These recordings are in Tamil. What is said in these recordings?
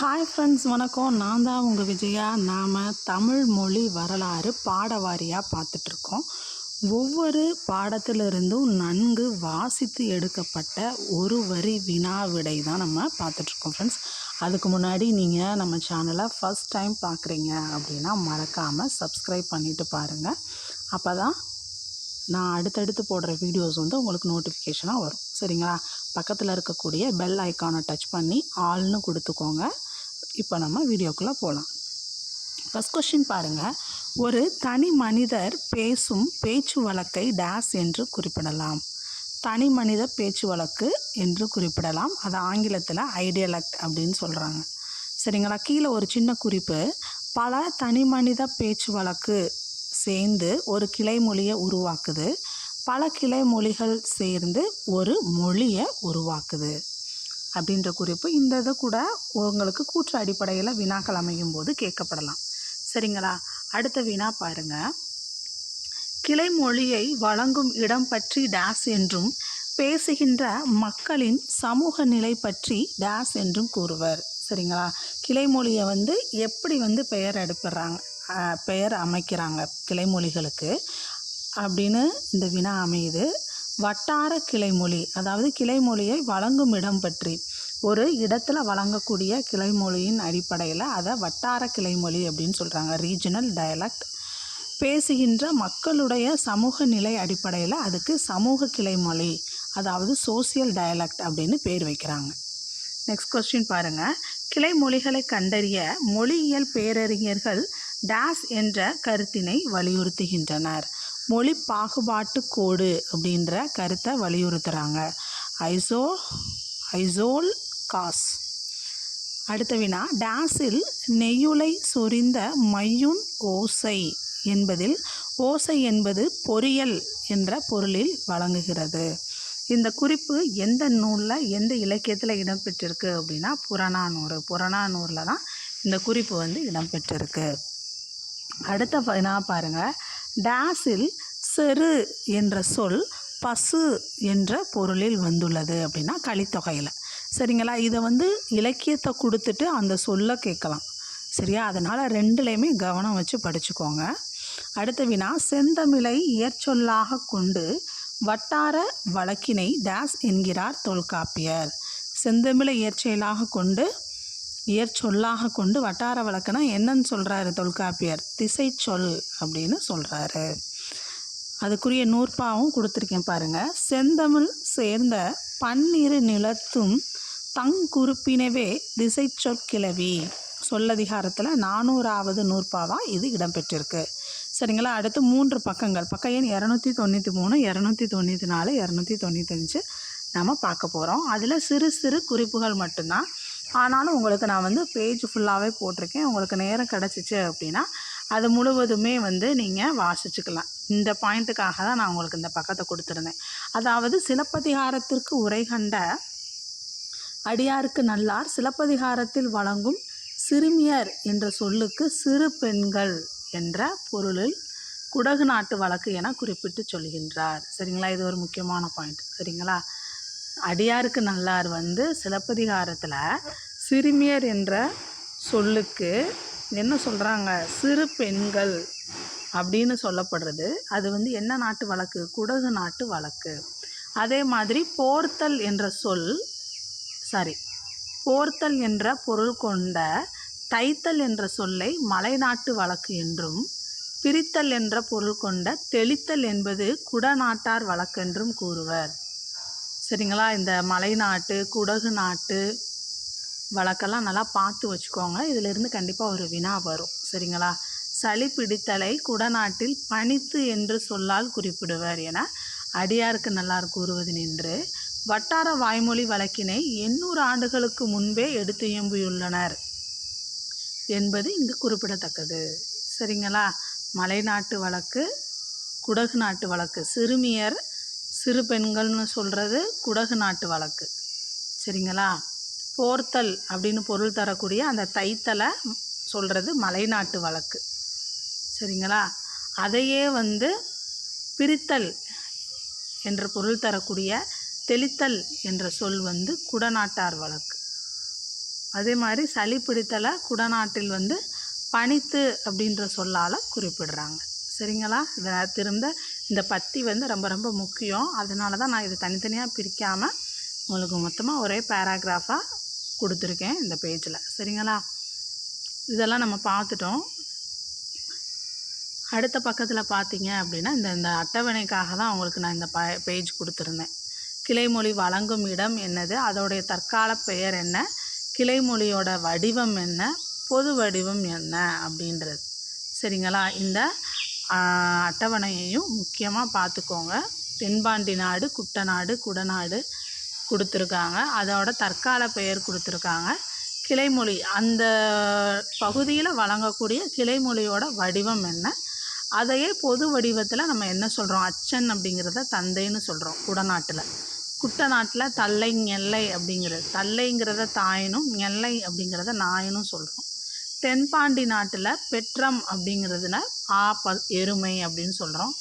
ஹாய் ஃப்ரெண்ட்ஸ் வணக்கம். நான் தான் உங்கள் விஜயா. நாம் தமிழ் மொழி வரலாறு பாடவாரியாக பார்த்துட்ருக்கோம். ஒவ்வொரு பாடத்திலிருந்தும் நன்கு வாசித்து எடுக்கப்பட்ட ஒரு வரி வினா விடை தான் நம்ம பார்த்துட்ருக்கோம் ஃப்ரெண்ட்ஸ் அதுக்கு முன்னாடி நீங்கள் நம்ம சேனலை ஃபஸ்ட் டைம் பார்க்குறீங்க அப்படின்னா மறக்காமல் சப்ஸ்கிரைப் பண்ணிவிட்டு பாருங்கள் அப்போ தான் நான் அடுத்தடுத்து போடுற வீடியோஸ் வந்து உங்களுக்கு நோட்டிஃபிகேஷனாக வரும். சரிங்களா? பக்கத்தில் இருக்கக்கூடிய பெல் ஐக்கானை டச் பண்ணி ஆல்னு கொடுத்துக்கோங்க. இப்போ நம்ம வீடியோக்குள்ளே போகலாம். ஃபஸ்ட் கொஷின் பாருங்கள் ஒரு தனி மனிதர் பேசும் பேச்சு வழக்கை டேஸ் என்று குறிப்பிடலாம். தனி மனித பேச்சு வழக்கு என்று குறிப்பிடலாம். அது ஆங்கிலத்தில் ஐடியலக்ட் அப்படின்னு சொல்கிறாங்க சரிங்களா? கீழே ஒரு சின்ன குறிப்பு. பல தனி மனித பேச்சு வழக்கு சேர்ந்து ஒரு கிளை மொழியை உருவாக்குது. பல கிளை மொழிகள் சேர்ந்து ஒரு மொழியை உருவாக்குது. அப்படின்ற குறிப்பு இந்த இது கூட உங்களுக்கு கூற்று அடிப்படையில் வினாக்கள் அமையும் போது கேட்கப்படலாம். சரிங்களா? அடுத்த வினா பாருங்க. கிளை மொழியை வழங்கும் இடம் பற்றி டேஸ் என்றும் பேசுகின்ற மக்களின் சமூக நிலை பற்றி டேஸ் என்றும் கூறுவர். சரிங்களா? கிளைமொழியை வந்து எப்படி வந்து பெயர் எடுப்பிடுறாங்க பெயர் அமைக்கிறாங்க கிளைமொழிகளுக்கு அப்படின்னு இந்த வினா அமையுது. வட்டார கிளைமொழி அதாவது கிளைமொழியை வழங்கும் இடம் பற்றி. ஒரு இடத்துல வழங்கக்கூடிய கிளைமொழியின் அடிப்படையில் அதை வட்டார கிளைமொழி அப்படின்னு சொல்கிறாங்க ரீஜனல் டயலக்ட் பேசுகின்ற மக்களுடைய சமூக நிலை அடிப்படையில் அதுக்கு சமூக கிளைமொழி அதாவது சோசியல் டயலக்ட் அப்படின்னு பேர் வைக்கிறாங்க. நெக்ஸ்ட் கொஸ்டின் பாருங்கள் கிளைமொழிகளை கண்டறிய மொழியியல் பேரறிஞர்கள் டேஸ் என்ற கருத்தினை வலியுறுத்துகின்றனர். மொழி பாகுபாட்டு கோடு அப்படின்ற கருத்தை வலியுறுத்துகிறாங்க ஐசோ ஐசோல் காஸ். அடுத்த வினா டேஸில் நெய்யுலை சொரிந்த மையுன் ஓசை என்பதில் ஓசை என்பது பொறியல் என்ற பொருளில் வழங்குகிறது. இந்த குறிப்பு எந்த நூலில் எந்த இலக்கியத்தில் இடம்பெற்றிருக்கு அப்படின்னா புறநானூறு. புறநானூரில் தான் இந்த குறிப்பு வந்து இடம்பெற்றிருக்கு. அடுத்த வினா பாருங்கள் டேஸில் செரு என்ற சொல் பசு என்ற பொருளில் வந்துள்ளது அப்படின்னா கலித்தொகையில். சரிங்களா? இதை வந்து இலக்கியத்தை கொடுத்துட்டு அந்த சொல்ல கேட்கலாம். சரியா? அதனால் ரெண்டுலேயுமே கவனம் வச்சு படிச்சுக்கோங்க. அடுத்த வினா செந்தமிழை இயற்சொல்லாக கொண்டு வட்டார வழக்கினை டேஸ் என்கிறார் தொல்காப்பியர். செந்தமிழை இயற்செயலாக கொண்டு இயற்சொல்லாக கொண்டு வட்டார வழக்குனா என்னன்னு சொல்கிறாரு தொல்காப்பியர்? திசை சொல் அப்படின்னு சொல்கிறாரு அதுக்குரிய நூற்பாவும் கொடுத்துருக்கேன் பாருங்கள் செந்தமிழ் சேர்ந்த பன்னிரு நிலத்தும் தங்குறுப்பினவே திசை சொற்கிழவி சொல்லதிகாரத்தில் நானூறாவது நூற்பாவாக இது இடம்பெற்றிருக்கு. சரிங்களா? அடுத்து மூன்று பக்கங்கள். பக்க எண் இரநூத்தி தொண்ணூற்றி மூணு இரநூத்தி தொண்ணூற்றி நாலு இரநூத்தி தொண்ணூத்தஞ்சு நம்ம பார்க்க போகிறோம் அதில் சிறு சிறு குறிப்புகள் மட்டும்தான். ஆனாலும் உங்களுக்கு நான் வந்து பேஜ் ஃபுல்லாகவே போட்டிருக்கேன். உங்களுக்கு நேரம் கிடச்சிச்சு அப்படின்னா அது முழுவதுமே வந்து நீங்கள் வாசிச்சுக்கலாம். இந்த பாயிண்ட்டுக்காக தான் நான் உங்களுக்கு இந்த பக்கத்தை கொடுத்துருந்தேன். அதாவது சிலப்பதிகாரத்திற்கு உரை கண்ட அடியாருக்கு நல்லார் சிலப்பதிகாரத்தில் வழங்கும் சிறுமியர் என்ற சொல்லுக்கு சிறு பெண்கள் என்ற பொருளில் குடகு நாட்டு வழக்கு என குறிப்பிட்டு சொல்கின்றார். சரிங்களா? இது ஒரு முக்கியமான பாயிண்ட். சரிங்களா? அடியாருக்கு நல்லார் வந்து சிலப்பதிகாரத்தில் சிறுமியர் என்ற சொல்லுக்கு என்ன சொல்கிறாங்க சிறு பெண்கள் அப்படின்னு சொல்லப்படுறது. அது வந்து என்ன நாட்டு வழக்கு? குடகு நாட்டு வழக்கு. அதே மாதிரி போர்த்தல் என்ற சொல் சாரி போர்த்தல் என்ற பொருள் கொண்ட தைத்தல் என்ற சொல்லை மலைநாட்டு வழக்கு என்றும் பிரித்தல் என்ற பொருள் கொண்ட தெளித்தல் என்பது குடநாட்டார் வழக்கென்றும் கூறுவர். சரிங்களா? இந்த மலைநாட்டு குடகு நாட்டு வழக்கெல்லாம் நல்லா பார்த்து வச்சுக்கோங்க. இதிலிருந்து கண்டிப்பாக ஒரு வினா வரும். சரிங்களா? சளி பிடித்தலை குடநாட்டில் பனித்து என்று சொல்லால் குறிப்பிடுவர் என அடியாருக்கு நல்லார் கூறுவது நின்று வட்டார வாய்மொழி வழக்கினை எண்ணூறு ஆண்டுகளுக்கு முன்பே எடுத்து இயம்பியுள்ளனர் என்பது இங்கு குறிப்பிடத்தக்கது. சரிங்களா? மலைநாட்டு வழக்கு குடகு நாட்டு வழக்கு சிறுமியர் சிறு பெண்கள்னு சொல்கிறது குடகு நாட்டு வழக்கு. சரிங்களா? போர்த்தல் அப்படின்னு பொருள் தரக்கூடிய அந்த தைத்தலை சொல்கிறது மலைநாட்டு வழக்கு. சரிங்களா? அதையே வந்து பிரித்தல் என்ற பொருள் தரக்கூடிய தெளித்தல் என்ற சொல் வந்து குடநாட்டார் வழக்கு. அதே மாதிரி சளி பிடித்தலை குடநாட்டில் வந்து பனித்து அப்படின்ற சொல்லால் குறிப்பிடுறாங்க. சரிங்களா? இதை திரும்ப இந்த பத்தி வந்து ரொம்ப ரொம்ப முக்கியம். அதனால தான் நான் இதை தனித்தனியாக பிரிக்காமல் உங்களுக்கு மொத்தமாக ஒரே பேராகிராஃபாக கொடுத்துருக்கேன் இந்த பேஜில். சரிங்களா? இதெல்லாம் நம்ம பார்த்துட்டோம். அடுத்த பக்கத்தில் பார்த்தீங்க அப்படின்னா இந்த இந்த அட்டவணைக்காக தான் உங்களுக்கு நான் இந்த ப பேஜ் கொடுத்துருந்தேன். கிளைமொழி வழங்கும் இடம் என்னது? அதோடைய தற்கால பெயர் என்ன? கிளைமொழியோட வடிவம் என்ன? பொது வடிவம் என்ன? அப்படின்றது. சரிங்களா? இந்த அட்டவணையையும் முக்கியமாக பார்த்துக்கோங்க. தென்பாண்டி நாடு குட்டநாடு குடநாடு கொடுத்துருக்காங்க. அதோட தற்கால பெயர் கொடுத்துருக்காங்க. கிளைமொழி அந்த பகுதியில் வழங்கக்கூடிய கிளைமொழியோட வடிவம் என்ன? அதையே பொது வடிவத்தில் நம்ம என்ன சொல்கிறோம் அச்சன் அப்படிங்கிறத தந்தைன்னு சொல்கிறோம் குடநாட்டில். குட்டநாட்டில் தல்லை நெல்லை அப்படிங்கிறது. தல்லைங்கிறத தாயினும் நெல்லை அப்படிங்கிறத நாயனும் சொல்கிறோம் தென்பாண்டி நாட்டில் பெற்றம் அப்படிங்கிறதுல ஆ ப எருமை அப்படின்னு சொல்கிறோம்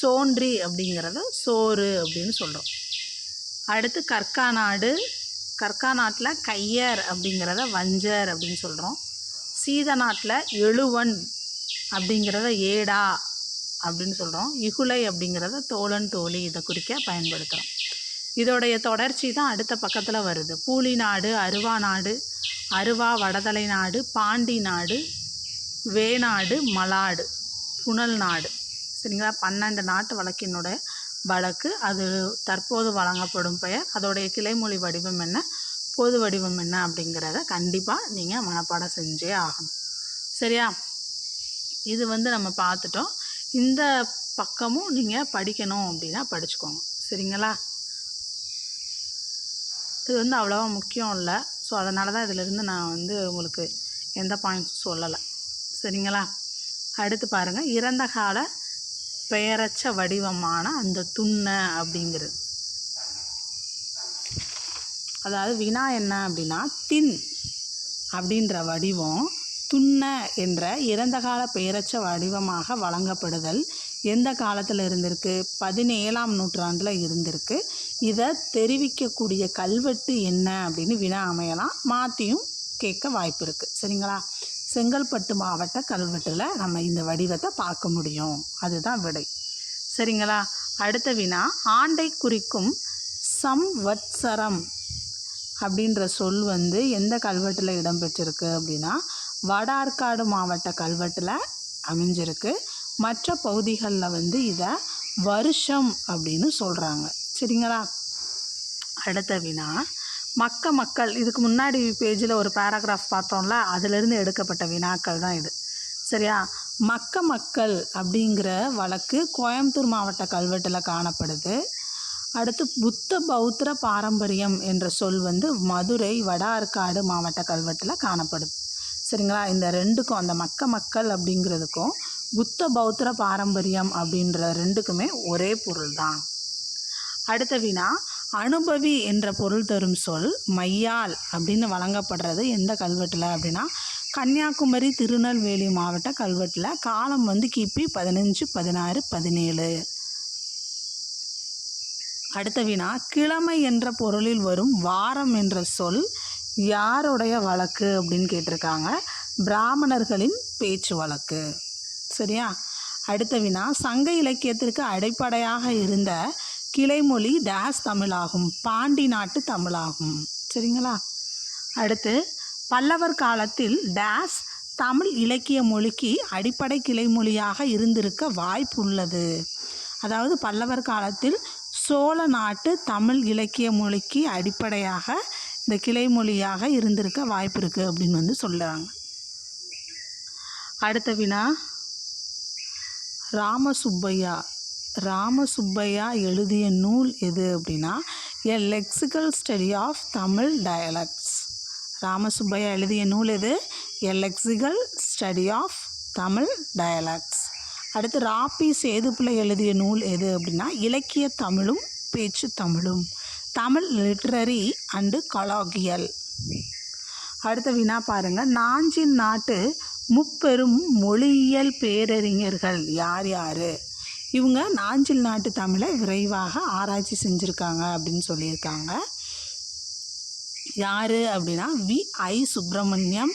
சோன்றி அப்படிங்கிறத சோறு அப்படின்னு சொல்கிறோம் அடுத்து கற்கா நாடு கற்கா நாட்டில் கையர் அப்படிங்கிறத வஞ்சர் அப்படின்னு சொல்கிறோம் சீத நாட்டில் எழுவன் அப்படிங்கிறத ஏடா அப்படின்னு சொல்கிறோம் இகுலை அப்படிங்கிறத தோழன் தோழி இதை குறிக்க பயன்படுத்துகிறோம் இதோடைய தொடர்ச்சி தான் அடுத்த பக்கத்தில் வருது. பூலி நாடு அருவா நாடு அருவா வடதலை நாடு பாண்டி நாடு வேநாடு மலாடு புனல் நாடு. சரிங்களா? பன்னெண்டு நாட்டு வழக்கினுடைய வழக்கு. அது தற்போது வழங்கப்படும் பெயர். அதோடைய கிளைமொழி வடிவம் என்ன? பொது வடிவம் என்ன அப்படிங்கிறத கண்டிப்பாக நீங்கள் மனப்பாடம் செஞ்சே ஆகணும். சரியா? இது வந்து நம்ம பார்த்துட்டோம். இந்த பக்கமும் நீங்கள் படிக்கணும் அப்படின்னா படிச்சுக்கோங்க. சரிங்களா? இது வந்து அவ்வளோவா முக்கியம் இல்லை. ஸோ அதனால தான் இதிலிருந்து நான் வந்து உங்களுக்கு எந்த பாயிண்ட்ஸும் சொல்லலை. சரிங்களா? அடுத்து பாருங்கள் இறந்த கால பெயரச்ச வடிவமான அந்த துண்ணை அப்படிங்கிறது. அதாவது வினா என்ன அப்படின்னா தின் அப்படின்ற வடிவம் துண்ண என்ற இறந்த கால பெயரச்ச வடிவமாக வழங்கப்படுதல் எந்த காலத்தில் இருந்திருக்கு? பதினேழாம் நூற்றாண்டில் இருந்திருக்கு. இதை தெரிவிக்கக்கூடிய கல்வெட்டு என்ன அப்படின்னு வினா அமையலாம். மாற்றியும் கேட்க வாய்ப்பு இருக்குது சரிங்களா? செங்கல்பட்டு மாவட்ட கல்வெட்டில் நம்ம இந்த வடிவத்தை பார்க்க முடியும். அதுதான் விடை. சரிங்களா? அடுத்த வினா ஆண்டை குறிக்கும் சம்வத்சரம் அப்படின்ற சொல் வந்து எந்த கல்வெட்டில் இடம்பெற்றிருக்கு அப்படின்னா வட ஆற்காடு மாவட்ட கல்வெட்டில் அமைஞ்சிருக்கு. மற்ற பகுதிகளில் வந்து இதை வருஷம் அப்படின்னு சொல்கிறாங்க சரிங்களா? அடுத்த வினா மக்க மக்கள் இதுக்கு முன்னாடி பேஜில் ஒரு பேராகிராஃப் பார்த்தோம்ல அதிலிருந்து எடுக்கப்பட்ட வினாக்கள் தான் இது. சரியா? மக்க மக்கள் அப்படிங்கிற வழக்கு கோயம்புத்தூர் மாவட்ட கல்வெட்டில் காணப்படுது. அடுத்து புத்த பௌத்திர பாரம்பரியம் என்ற சொல் வந்து மதுரை வட ஆற்காடு மாவட்ட கல்வெட்டில் காணப்படுது. சரிங்களா? இந்த ரெண்டுக்கும் அந்த மக்க மக்கள் அப்படிங்கிறதுக்கும் புத்த பௌத்திர பாரம்பரியம் அப்படின்ற ரெண்டுக்குமே ஒரே பொருள் தான் அடுத்த வினா அனுபவி என்ற பொருள் தரும் சொல் மையால் அப்படின்னு வழங்கப்படுறது எந்த கல்வெட்டில் அப்படின்னா கன்னியாகுமரி திருநெல்வேலி மாவட்ட கல்வெட்டில் காலம் வந்து கிபி பதினஞ்சு பதினாறு பதினேழு. அடுத்த வினா கிழமை என்ற பொருளில் வரும் வாரம் என்ற சொல் யாருடைய வழக்கு அப்படின்னு கேட்டிருக்காங்க. பிராமணர்களின் பேச்சு வழக்கு. சரியா? அடுத்த வினா சங்க இலக்கியத்திற்கு அடிப்படையாக இருந்த கிளைமொழி டேஸ் தமிழாகும் பாண்டி நாட்டு தமிழாகும். சரிங்களா? அடுத்து பல்லவர் காலத்தில் டேஸ் தமிழ் இலக்கிய மொழிக்கு அடிப்படை கிளைமொழியாக இருந்திருக்க வாய்ப்பு உள்ளது அதாவது பல்லவர் காலத்தில் சோழ நாட்டு தமிழ் இலக்கிய மொழிக்கு அடிப்படையாக இந்த கிளைமொழியாக இருந்திருக்க வாய்ப்பு இருக்குது அப்படின்னு வந்து சொல்கிறாங்க அடுத்த வினா ராமசுப்பையா. ராமசுப்பையா எழுதிய நூல் எது அப்படின்னா a lexical study of Tamil dialects Ramasubbaiah எழுதிய நூல் எது? A lexical study of Tamil dialects அடுத்து ராப்பி சேதுப்பிள்ளை எழுதிய நூல் எது அப்படின்னா இலக்கிய தமிழும் பேச்சு தமிழும். தமிழ் லிட்ரரி அண்டு கலாகியல் அடுத்த வினா பாருங்கள் நாஞ்சின் நாட்டு முப்பெரும் மொழியியல் பேரறிஞர்கள் யார் யார்? இவங்க நாஞ்சில் நாட்டு தமிழை விரைவாக ஆராய்ச்சி செஞ்சுருக்காங்க அப்படின்னு சொல்லியிருக்காங்க. யார் அப்படின்னா வி. ஐ. சுப்பிரமணியம்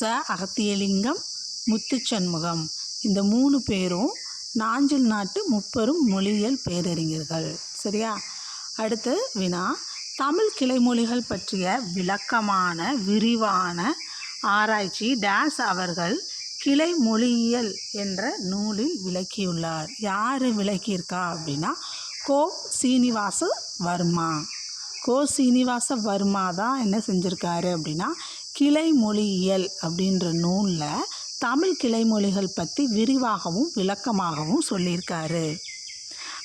ச. அகத்தியலிங்கம் முத்துச்சண்முகம். இந்த மூணு பேரும் நாஞ்சில் நாட்டு முப்பெரும் மொழியியல் பேரறிஞர்கள். சரியா? அடுத்து வினா. தமிழ் கிளைமொழிகள் பற்றிய விளக்கமான விரிவான ஆராய்ச்சி. டேஸ் அவர்கள் கிளை மொழியியல் என்ற நூலில் விளக்கியுள்ளார். யார் விளக்கியிருக்கா அப்படின்னா கோ. சீனிவாச வர்மா. கோ. சீனிவாச வர்மா தான் என்ன செஞ்சுருக்காரு அப்படின்னா கிளை மொழியியல் அப்படின்ற நூலில் தமிழ் கிளைமொழிகள் பற்றி விரிவாகவும் விளக்கமாகவும் சொல்லியிருக்காரு.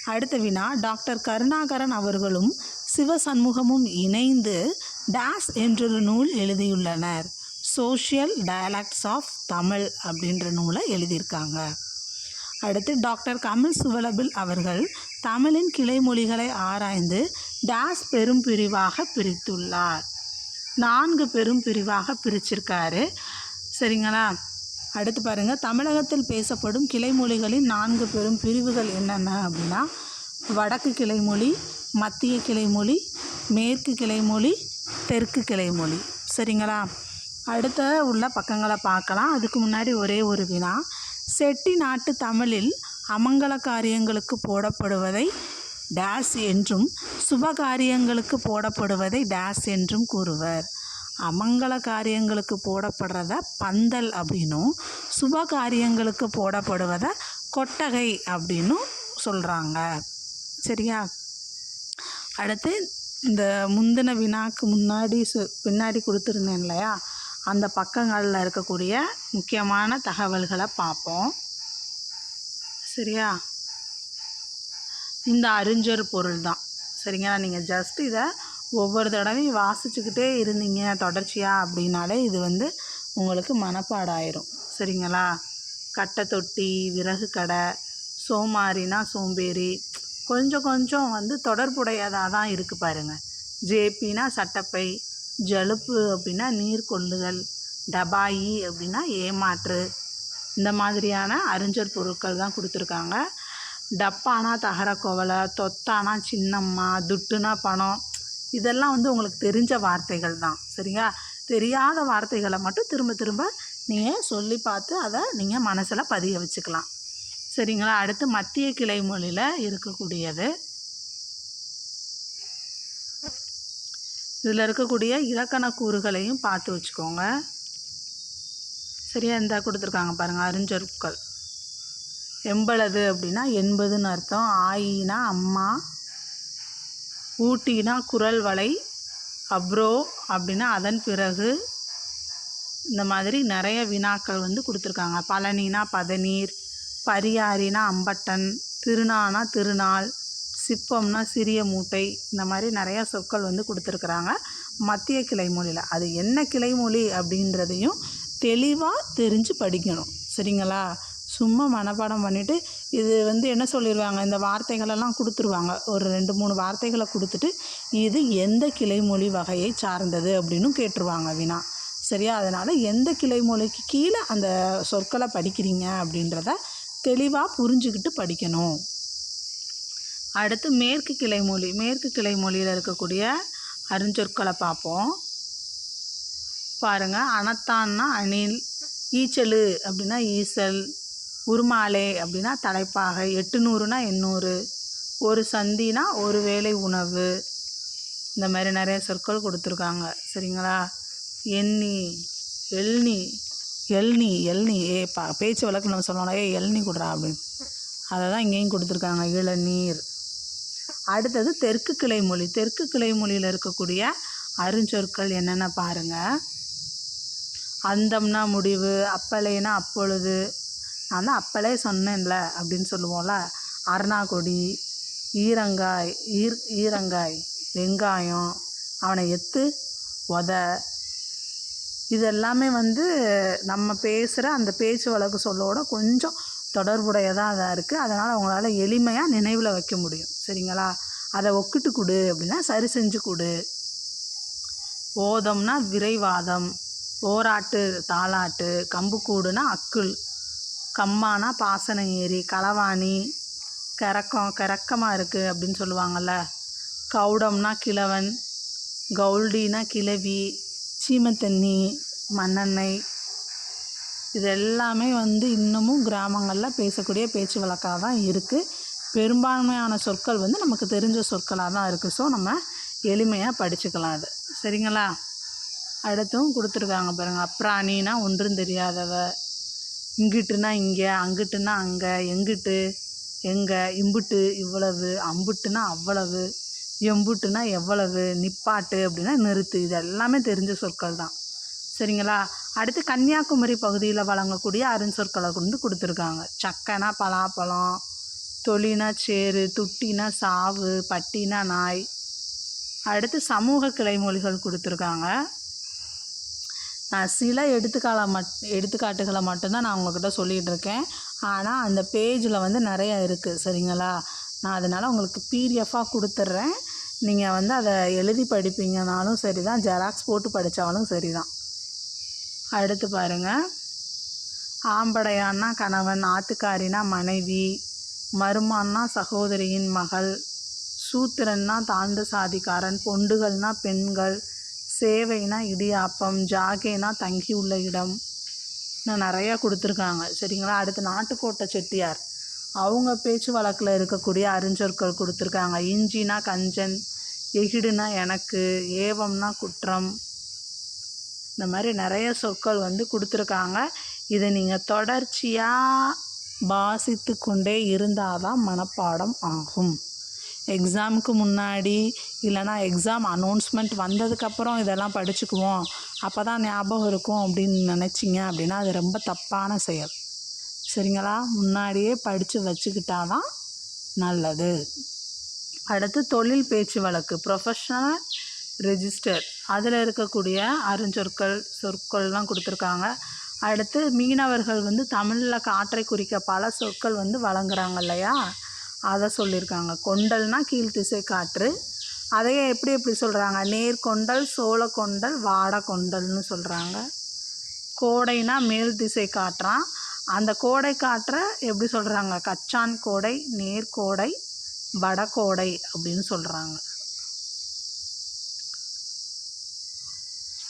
அடுத்த வினா டாக்டர் கருணாகரன் அவர்களும் சிவசண்முகமும் இணைந்து டேஸ் என்றொரு நூல் எழுதியுள்ளனர். சோஷியல் டயலாக்ட்ஸ் ஆஃப் தமிழ் அப்படின்ற நூலை எழுதியிருக்காங்க. அடுத்து டாக்டர் கமல் சுவலபில் அவர்கள் தமிழின் கிளைமொழிகளை ஆராய்ந்து டேஸ் பெரும் பிரிவாக பிரித்துள்ளார். நான்கு பெரும் பிரிவாக பிரிச்சிருக்காரு. சரிங்களா? அடுத்து பாருங்கள் தமிழகத்தில் பேசப்படும் கிளைமொழிகளின் நான்கு பெரும் பிரிவுகள் என்னென்ன அப்படின்னா வடக்கு கிளைமொழி மத்திய கிளைமொழி மேற்கு கிளைமொழி தெற்கு கிளைமொழி சரிங்களா? அடுத்த உள்ள பக்கங்களை பார்க்கலாம். அதுக்கு முன்னாடி ஒரே ஒரு வினா. செட்டி நாட்டு தமிழில் அமங்கல காரியங்களுக்கு போடப்படுவதை டேஸ் என்றும் சுப காரியங்களுக்கு போடப்படுவதை டேஸ் என்றும் கூறுவர். அமங்கல காரியங்களுக்கு போடப்படுறத பந்தல் அப்படின்னும் சுப காரியங்களுக்கு போடப்படுவதை கொட்டகை அப்படின்னும் சொல்கிறாங்க சரியா? அடுத்து இந்த முந்தின வினாக்கு முன்னாடி சு பின்னாடி கொடுத்துருந்தேன் இல்லையா? அந்த பக்கங்களில் இருக்கக்கூடிய முக்கியமான தகவல்களை பார்ப்போம். சரியா? இந்த அறிஞர் பொருள் தான். சரிங்களா? நீங்கள் ஜஸ்ட் இதை ஒவ்வொரு தடவையும் வாசிச்சுக்கிட்டே இருந்தீங்க தொடர்ச்சியாக அப்படின்னாலே இது வந்து உங்களுக்கு மனப்பாடாயிரும். சரிங்களா? கட்டை தொட்டி விறகு கடை சோமாரினா சோம்பேறி கொஞ்சம் கொஞ்சம் வந்து தொடர்புடையதாக தான் இருக்குது பாருங்கள் ஜேபினா சட்டப்பை ஜலுப்பு அப்படின்னா நீர் கொள்ளுதல் டபாயி அப்படின்னா ஏமாற்று. இந்த மாதிரியான அறிஞர் பொருட்கள் தான் கொடுத்துருக்காங்க. டப்பானா தகர கோவலை தொத்தானா சின்னம்மா துட்டுனா பணம் இதெல்லாம் வந்து உங்களுக்கு தெரிஞ்ச வார்த்தைகள் தான். சரிங்களா? தெரியாத வார்த்தைகளை மட்டும் திரும்ப திரும்ப நீங்கள் சொல்லி பார்த்து அதை நீங்கள் மனசில் பதிய வச்சுக்கலாம். சரிங்களா? அடுத்து மத்திய கிளை மொழியில் இருக்கக்கூடியது. இதில் இருக்கக்கூடிய இலக்கண கூறுகளையும் பார்த்து வச்சுக்கோங்க. சரியாக இருந்தால் கொடுத்துருக்காங்க பாருங்கள் அறிஞ்சொற்கள். எம்பளது அப்படின்னா எண்பதுன்னு அர்த்தம். ஆயினா அம்மா ஊட்டினா குரல் வலை அப்ரோ அப்படின்னா அதன் பிறகு இந்த மாதிரி நிறைய வினாக்கள் வந்து கொடுத்துருக்காங்க. பழனினா பதநீர் பரியாரினா அம்பட்டன் திருநானா திருநாள் சிப்பம்னா சிறிய மூட்டை இந்த மாதிரி நிறையா சொற்கள் வந்து கொடுத்துருக்குறாங்க. மத்திய கிளைமொழியில் அது என்ன கிளைமொழி அப்படின்றதையும் தெளிவாக தெரிஞ்சு படிக்கணும். சரிங்களா? சும்மா மனப்பாடம் பண்ணிவிட்டு இது வந்து என்ன சொல்லிடுவாங்க இந்த வார்த்தைகளெல்லாம் கொடுத்துருவாங்க. ஒரு ரெண்டு மூணு வார்த்தைகளை கொடுத்துட்டு இது எந்த கிளைமொழி வகையை சார்ந்தது அப்படின்னு கேட்டுருவாங்க வினா. சரியா? அதனால் எந்த கிளைமொழிக்கு கீழே அந்த சொற்களை படிக்கிறீங்க அப்படின்றத தெளிவாக புரிஞ்சுக்கிட்டு படிக்கணும். அடுத்து மேற்கு கிளைமொழி மேற்கு கிளைமொழியில் இருக்கக்கூடிய அருஞ்சொற்களை பார்ப்போம். பாருங்கள் அனத்தான்னா அணில் ஈச்சலு அப்படின்னா ஈசல் உருமாலே அப்படின்னா தலைப்பாகை எட்டுநூறுனா எண்ணூறு ஒரு சந்தினா ஒரு வேளை உணவு. இந்த மாதிரி நிறைய சொற்கள் கொடுத்துருக்காங்க. சரிங்களா? எண்ணி எள்னி எள்னி எள்னி ஏ பா பேச்சு வழக்கு நம்ம சொல்லணும் ஏ எள்னி கொடுறா அப்படின்னு. அதை தான் இங்கேயும் கொடுத்துருக்காங்க. இளநீர். அடுத்தது தெற்கு கிளை மொழி. தெற்கு கிளை மொழியில் இருக்கக்கூடிய அருஞ்சொற்கள் என்னென்ன பாருங்கள் அந்தம்னா முடிவு அப்பலேனா அப்பொழுது. நான் தான் அப்பளே சொன்னேன்ல அப்படின்னு சொல்லுவோம்ல. அருணாக்கொடி ஈரங்காய் ஈர் ஈரங்காய் வெங்காயம் அவனை எத்து உத. இது எல்லாமே வந்து நம்ம பேசுகிற அந்த பேச்சு வழக்கு சொல்லோட கொஞ்சம் தொடர்புடையதாக தான் இருக்குது அதனால் அவங்களால எளிமையாக நினைவில் வைக்க முடியும். சரிங்களா? அதை ஒக்கிட்டு கொடு அப்படின்னா சரி செஞ்சு கொடு. ஓதம்னா விரைவாதம். ஓராட்டு தாளாட்டு. கம்புக்கூடுனா அக்குள். கம்மானா பாசன ஏரி களவாணி. கிறக்கம் கிறக்கமாக இருக்குது அப்படின்னு சொல்லுவாங்கள்ல கவுடம்னா கிழவன். கவுல்டினா கிழவி. சீமத்தண்ணி மண்ணெண்ணெய். இது எல்லாமே வந்து இன்னமும் கிராமங்களில் பேசக்கூடிய பேச்சு வழக்காக தான் இருக்குது பெரும்பான்மையான சொற்கள் வந்து நமக்கு தெரிஞ்ச சொற்களாக தான் இருக்குது ஸோ நம்ம எளிமையாக படிச்சுக்கலாம் அது. சரிங்களா? அடுத்தும் கொடுத்துருக்காங்க பாருங்கள் அப்ராணினா ஒன்றும் தெரியாதவ. இங்கிட்டுனா இங்கே அங்கிட்டுனா அங்கே எங்கிட்டு எங்கே இம்புட்டு இவ்வளவு அம்புட்டுனா அவ்வளவு எம்புட்டுனா எவ்வளவு நிப்பாட்டு அப்படின்னா நிறுத்து. இது எல்லாமே தெரிஞ்ச சொற்கள் தான் சரிங்களா? அடுத்து கன்னியாகுமரி பகுதியில் வழங்கக்கூடிய அருஞ்சொற்களை கொண்டு கொடுத்துருக்காங்க. சக்கைனா பலாப்பழம் தொழினா சேரு துட்டினா சாவு பட்டினா நாய். அடுத்து சமூக கிளைமொழிகள் கொடுத்துருக்காங்க. நான் சில எடுத்துக்கால மட் எடுத்துக்காட்டுகளை மட்டும்தான் நான் உங்கள்கிட்ட சொல்லிகிட்டு இருக்கேன் ஆனால் அந்த பேஜில் வந்து நிறைய இருக்குது சரிங்களா? நான் அதனால் உங்களுக்கு பிடிஎஃபாக கொடுத்துட்றேன். நீங்கள் வந்து அதை எழுதி படிப்பீங்கனாலும் சரி தான் ஜெராக்ஸ் போட்டு படித்தாலும் சரி தான் அடுத்து பாருங்கள் ஆம்படையான்னா கணவன் ஆத்துக்காரினா மனைவி மருமான்னா சகோதரியின் மகள் சூத்திரன்னா தாழ்ந்த சாதிக்காரன் பொண்டுகள்னா பெண்கள் சேவைனா இடியாப்பம் ஜாகைனா தங்கி உள்ள இடம். இன்னும் நிறையா கொடுத்துருக்காங்க. சரிங்களா? அடுத்து நாட்டுக்கோட்டை செட்டியார். அவங்க பேச்சு வழக்கில் இருக்கக்கூடிய அருஞ்சொற்கள் கொடுத்துருக்காங்க. இஞ்சினா கஞ்சன் எகிடுனா எனக்கு ஏவம்னா குற்றம் இந்த மாதிரி நிறைய சொற்கள் வந்து கொடுத்துருக்காங்க. இதை நீங்கள் தொடர்ச்சியாக வாசித்து கொண்டே இருந்தால் தான் மனப்பாடம் ஆகும். எக்ஸாமுக்கு முன்னாடி இல்லைனா எக்ஸாம் அனௌன்ஸ்மெண்ட் வந்ததுக்கப்புறம் இதெல்லாம் படிச்சுக்குவோம். அப்போ தான் ஞாபகம் இருக்கும் அப்படின்னு நினச்சிங்க அப்படின்னா அது ரொம்ப தப்பான செயல். சரிங்களா? முன்னாடியே படித்து வச்சுக்கிட்டா தான் நல்லது. அடுத்து தொழில் பேச்சு வழக்கு ப்ரொஃபஷனல் ரெஜிஸ்டர் அதில் இருக்கக்கூடிய அருஞ்சொற்கள் சொற்கள்லாம் கொடுத்துருக்காங்க. அடுத்து மீனவர்கள் வந்து தமிழில் காற்றை குறிக்க பல சொற்கள் வந்து வழங்குறாங்க இல்லையா? அதை சொல்லியிருக்காங்க. கொண்டல்னால் கீழ்த்திசை காற்று. அதையே எப்படி எப்படி சொல்கிறாங்க நேர்கொண்டல் சோளக்கொண்டல் வாடக்கொண்டல்னு சொல்கிறாங்க கோடைனா மேல் திசை காற்றான் அந்த கோடை காற்றை எப்படி சொல்கிறாங்க கச்சான் கோடை நேர்கோடை வடகோடை அப்படின்னு சொல்கிறாங்க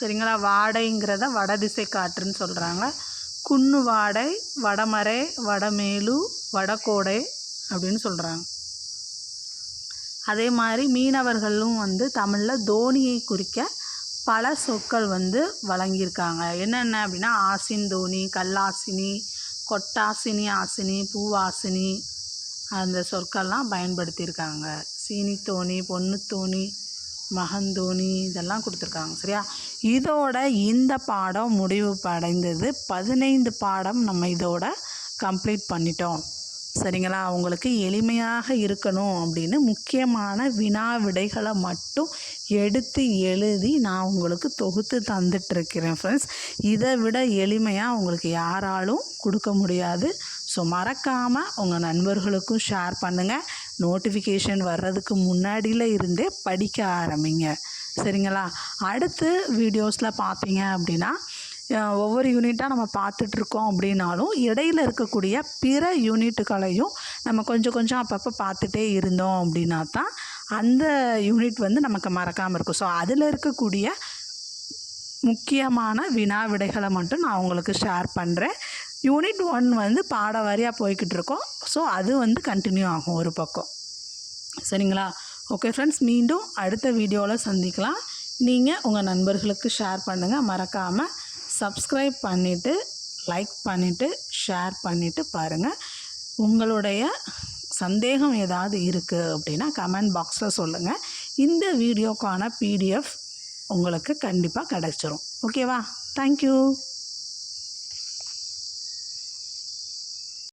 சரிங்களா? வாடைங்கிறத வடதிசை காற்றுன்னு சொல்கிறாங்க குன்னு வாடை வடமறை வடமேலு வடகோடை அப்படின்னு சொல்கிறாங்க அதே மாதிரி மீனவர்களும் வந்து தமிழில் தோனியை குறிக்க பல சொற்கள் வந்து வழங்கியிருக்காங்க. என்னென்ன அப்படின்னா ஆசின் தோனி கல்லாசினி கொட்டாசினி ஆசினி பூவாசினி அந்த சொற்கள்லாம் பயன்படுத்தியிருக்காங்க. சீனி தோணி பொண்ணு தோணி மகந்தோனி இதெல்லாம் கொடுத்துருக்காங்க சரியா? இதோட இந்த பாடம் முடிவு அடைந்தது. பதினைந்து பாடம் நம்ம இதோட கம்ப்ளீட் பண்ணிட்டோம். சரிங்களா? உங்களுக்கு எளிமையாக இருக்கணும் அப்படின்னு முக்கியமான வினா விடைகளை மட்டும் எடுத்து எழுதி நான் உங்களுக்கு தொகுத்து தந்துட்டுருக்கிறேன் ஃப்ரெண்ட்ஸ் இதை விட எளிமையாக உங்களுக்கு யாராலும் கொடுக்க முடியாது. ஸோ மறக்காமல் உங்கள் நண்பர்களுக்கும் ஷேர் பண்ணுங்கள் நோட்டிஃபிகேஷன் வர்றதுக்கு முன்னாடியில் இருந்தே படிக்க ஆரம்பிங்க. சரிங்களா? அடுத்து வீடியோஸில் பார்த்தீங்க அப்படின்னா ஒவ்வொரு யூனிட்டாக நம்ம பார்த்துட்ருக்கோம் அப்படின்னாலும் இடையில இருக்கக்கூடிய பிற யூனிட்டுகளையும் நம்ம கொஞ்சம் கொஞ்சம் அப்பப்போ பார்த்துட்டே இருந்தோம் அப்படின்னா தான் அந்த யூனிட் வந்து நமக்கு மறக்காமல் இருக்கும். ஸோ அதில் இருக்கக்கூடிய முக்கியமான வினா விடைகளை மட்டும் நான் உங்களுக்கு ஷேர் பண்ணுறேன் யூனிட் ஒன் வந்து பாட வாரியாக போய்கிட்டு இருக்கோம் ஸோ அது வந்து கண்டினியூ ஆகும் ஒரு பக்கம். சரிங்களா? ஓகே ஃப்ரெண்ட்ஸ் மீண்டும் அடுத்த வீடியோவில் சந்திக்கலாம். நீங்கள் உங்கள் நண்பர்களுக்கு ஷேர் பண்ணுங்கள் மறக்காமல் சப்ஸ்கிரைப் பண்ணிவிட்டு லைக் பண்ணிவிட்டு ஷேர் பண்ணிவிட்டு பாருங்கள் உங்களுடைய சந்தேகம் ஏதாவது இருக்குது அப்படின்னா கமெண்ட் பாக்ஸில் சொல்லுங்கள் இந்த வீடியோக்கான பிடிஎஃப் உங்களுக்கு கண்டிப்பாக கிடச்சிரும். ஓகேவா தேங்க்யூ